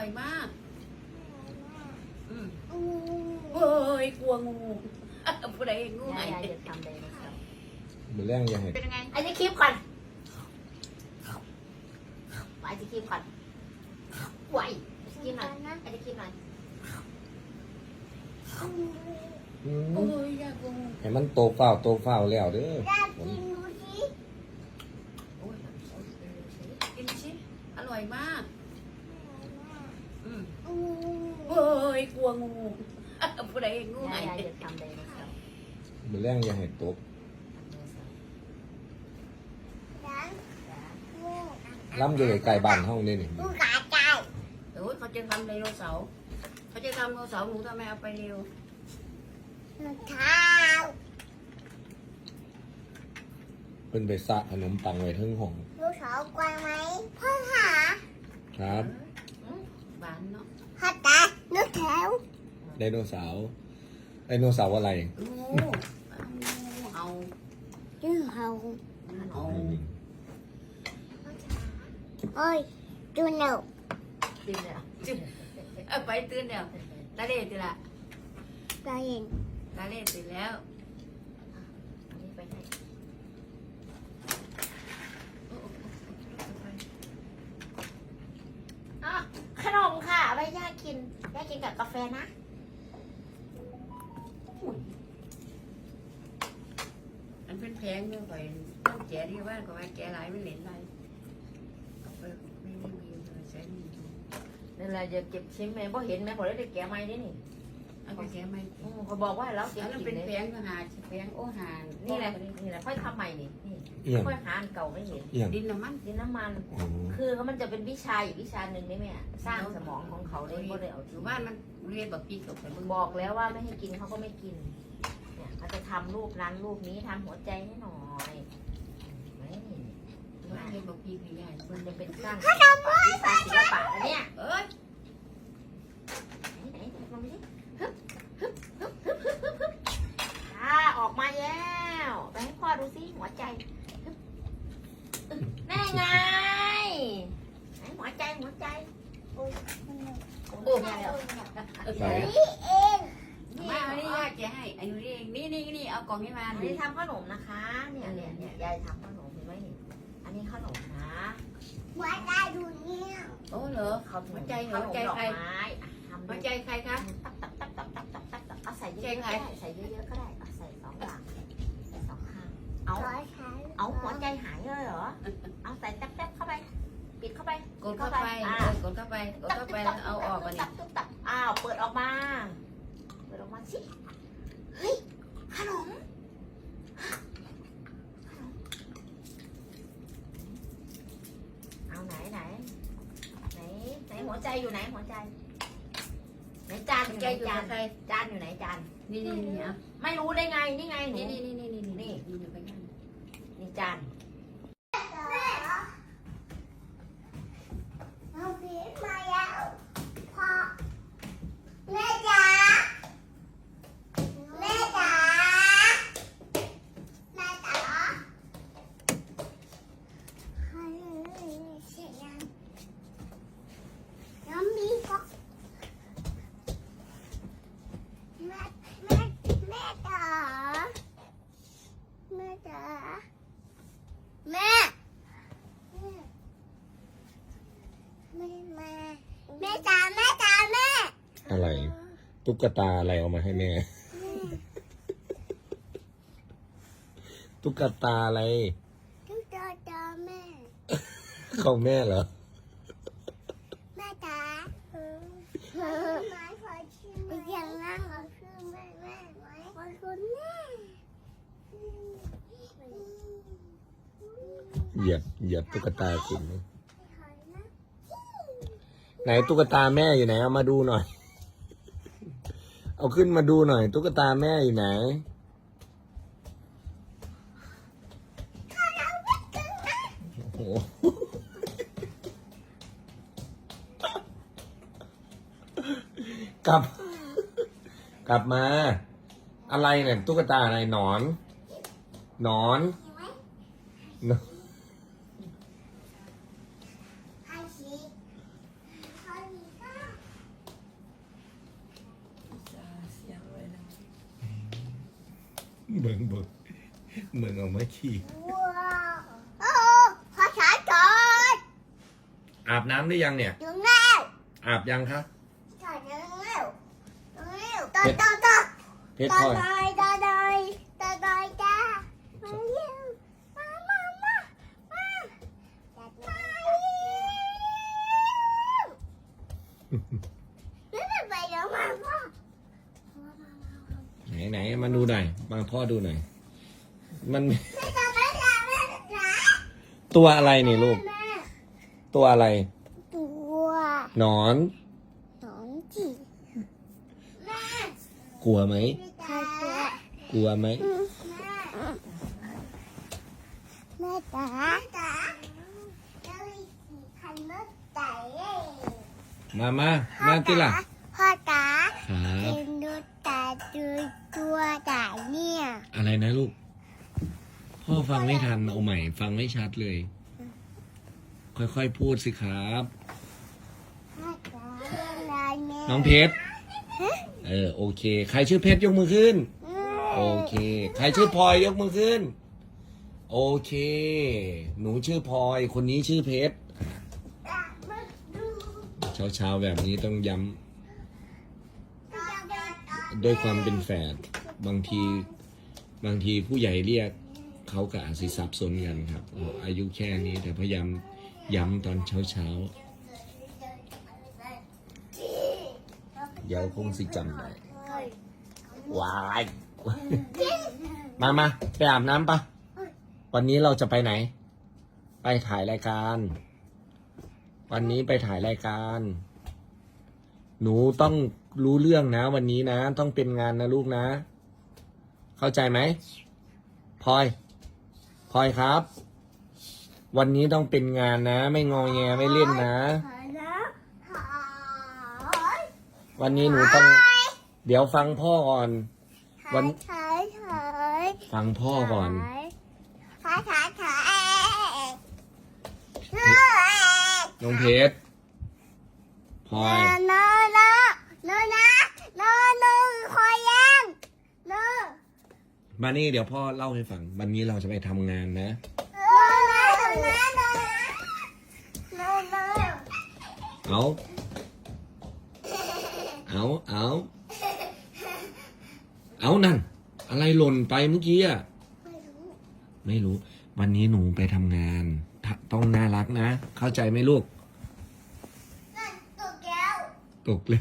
ร่อยมาก อืมอู้เฮ้ยกลัวงูผู้ใดงูยาไงยายจะทำไดโนเสาร์มือแรงอยังไงเป็นยังไงไอ้จะคลิปก่อนไอ้จะคลิปก่อนไหวคลิปหน่อยไอ้จะคลิปหน่อยอืมโอ้ยอยากกลัวงูให้มันโตเฝ้าโตเฝ้าแล้วเด้ออยากกินดูสิโอ้ยกินชิอร่อยมาก อืม อู้ เฮ้ ยกลัวงูผู้ใดงูไงยายจะทำไดโนเสาร์มือแรงอยังไงตกร้านงูล้ำอยู่ไกลๆบ้านห้องนี่นี่งูกาใจโอ้ยเขาจะทำไดโนเสาร์เขาจะทำไดโนเสาร์หนูทำไมเอาไปเร็วรองเท้าเพิ่นไปสะขนมปังไว้เทั้งห้องลูกสาวกวางไหมพ่อหาครับอืมหวานเนาะพ่อตาลูก แถวไดโนเสาร์ไดโนเสาร์อะไร งูงูเอาชื่อเฮาเอาโอ้ยดูหนูตื่นเลยเหรอเอาไปตื่นเดี๋ยวตาเล่ตื่นละตาเห็นตาเล่ตื่นแล้วอันนี้ไปให้อะขนมค่ะเอาไปย่ากิน ย่ากินกับกาแฟนะอันเป็นแพงเนี่ยก่อยต้องแกะที่บ้านก็ว่าแกะหลายไม่เหม็นไรเอาไปไม่ไม่มีเลยใช้มีนั่นแหละอย่าเก็บชิ้นแม่เพราะเห็นแม่พอได้แกะไม้ได้นี่ เอาไปแกะไม่อืมเขาบอกว่าแล้วเก็บแล้วกิเป็นนแพเลยงก็หาแพงโอ้หานี่แหละนี่แหละค่อยทำใหม่นี่นี่เอียงค่อยหาอันเก่าไม่เห็นเอียงดินน้ำมันดินน้ำมัน อ๋อคือเขามันจะเป็นวิชาอีกวิชาหนึ่งนี่แม่สร้างสมองของเขาเลยก็เลยเอาอถึยู่งบ้านมันเรียนแบบพี่กับแต่มึงบอกแล้วว่าไม่ให้กินเขาก็ไม่กินเนี่ยเขาจะทำรูปนั้นรูปนี้ทำหัวใจให้หน่อยไม่บ้านเรียนแบบพี่คือใหญ่มันจะเป็นสร้างวิชาศิลปะนะเนี่ยเอ้ย ไหนไหนลองไปดิฮึบฮึบฮึบฮึบฮึบฮึบฮึบอ่าออกมาแล้วไปให้พ่อดูสิหัวใจฮึบอึ๊บแน่ไงไหนหัวใจหัวใจ โอ้ย โอ้ โอ้ ย ย แล้ว ไหนนี่เองมาเอานี่ยากจะให้ไอ้นี่เองนี่นี่นี่เอากล่องนี้มาอันดินี้ทำขนมนะคะ เนี่ยเนี่ยเนี่ยยายทำขนมเห็นไหมนี่อันนี้ขนมนะหัวใจดูเนี่ยโอ้เหรอเขาหัวใจเหรขอนมหัวใจดอกใครไม้อะทำหัวใจใครคะตับตับตับตับตับตับตับตับเอาใส่เยใจอะๆใครก็ได้ใส่เยอะๆก็ได้เอาใส่สองอย่างใส่สองข้างเอาร้อยชั้นเอาหัวใจหายเลยเหรอเอาใส่แป๊บๆเข้าไป ปิดเข้าไปกดเข้าไปอ่าเออกดเข้าไปกดเข้าไปแล้วเอาออกมาตันี่บตุ๊บตับอ้าวเปิดออกมา เปิดออกมาสิเฮ้ยขนมเอาไหนไหนไหนไหนหัวใจอยู่ไหนหัวใจไหนจานอหัวยู่ใจไหนอยู่จากันบใครจานอยู่ไหนจานนี่นี่นี่อะไม่รู้ได้ไงนี่ไงหนูนี่นี่นี่นี่นี่นี่นี่อยู่กันยังนี่จานน้องพีชมาแล้วพ่อแม่จ๋าแม่จ๋าแม่จ๋าใครเสียงน้องบีก็แม่แม่แม่จ๋าแม่จ๋าแม่ แม่มาแม่จ๋าแม่จ๋าแม่ อะไร ตุ๊กตาอะไรเอามาให้แม่ ตุ๊กตาอะไรทุกตัวจ๋าแม่ ของแม่เหรอ แม่จ๋าเออไม้ขอชื่อแม่อย่างนั้นขอชื่อแม่แม่ไหมขอชื่อแม่เหยียบเหยียบตุ๊กตาคุณขอนะไหนตุ๊กตาแม่อยู่ไหนเอามาดูหน่อย เอาขึ้นมาดูหน่อย ตุ๊กตาแม่อยู่ไหนโอ้โหกลับ กลับมา อะไรเนี่ยตุ๊กตาอะไรหนอน หนอนหนอน เบิ่งเบิ่งเบิ่งออกมาขี่ว้าวโอ้ขอช้าก่อนอาบน้ำหรือยังเนี่ยอยู่แล้วอาบยังคะถอดอยู่แล้วอยู่แล้วต่อต่อต่อเพชรต่พอลอยต่อต่อต่ ไหนไหนมาดูหน่อยมาพ่อดูหน่อย มันไม่ต้องไปแล้วแม่จ๋าตัวอะไรนี่ลูกแม่ตัวอะไร ตัวหนอนสองจีแม่กลัวไหมใครตัวกลัวไหมแม่จ๋าแม่จ๋าเราอีกสี่พันเมื่อไหร่มามามาที่ล่ะพ่อจ๋าครับเป็นดูแต่ดู ตัวจ๋าเนี่ยอะไรนะลูก พ่อฟังไม่ทันเอาใหม่ ฟังไม่ชัดเลย ค่อยๆพูดสิครับพ่อจ๋าเรื่องอะไรแม่น้องเพชรเออโอเค ใครชื่อเพชรยกมือขึ้น โอเค ใครชื่อพลอยยกมือขึ้น โอเค หนูชื่อพลอยคนนี้ชื่อเพชรเช้าๆแบบนี้ต้องย้ำด้วยความเป็นแฝด บางทีบางทีผู้ใหญ่เรียกเขากับอาจสิสับสนกันครับออายุแค่นี้แต่พยายามย้ำตอนเช้าๆเดี๋ยวคงสิจำได้วายมามาไปอาบน้ำปะวันนี้เราจะไปไหน ไปถ่ายรายการ วันนี้ไปถ่ายรายการ หนูต้องรู้เรื่องนะ วันนี้นะ ต้องเป็นงานนะลูกนะ เข้าใจไหมพลอยพลอยครับ วันนี้ต้องเป็นงานนะ ไม่งอแงไม่เล่นนะ วันนี้หนูต้อง เดี๋ยวฟังพ่อก่อน วันฟังพ่อก่อนเฉยเฉยเฉยน้องเพชรพลอย นอนนอนนอนนะนอนนอนคอยยังนอน มานี่เดี๋ยวพ่อเล่าให้ฟัง วันนี้เราจะไปทำงานนะนอนนะนอนนะนอนนะนอนนะเอา เอา เอา เอานั่น อะไรหล่นไปเมื่อกี้อะไม่รู้ไม่รู้ วันนี้หนูไปทำงานทะต้องน่ารักนะ เข้าใจไหมลูกนั่นตัวแก้วตกเลย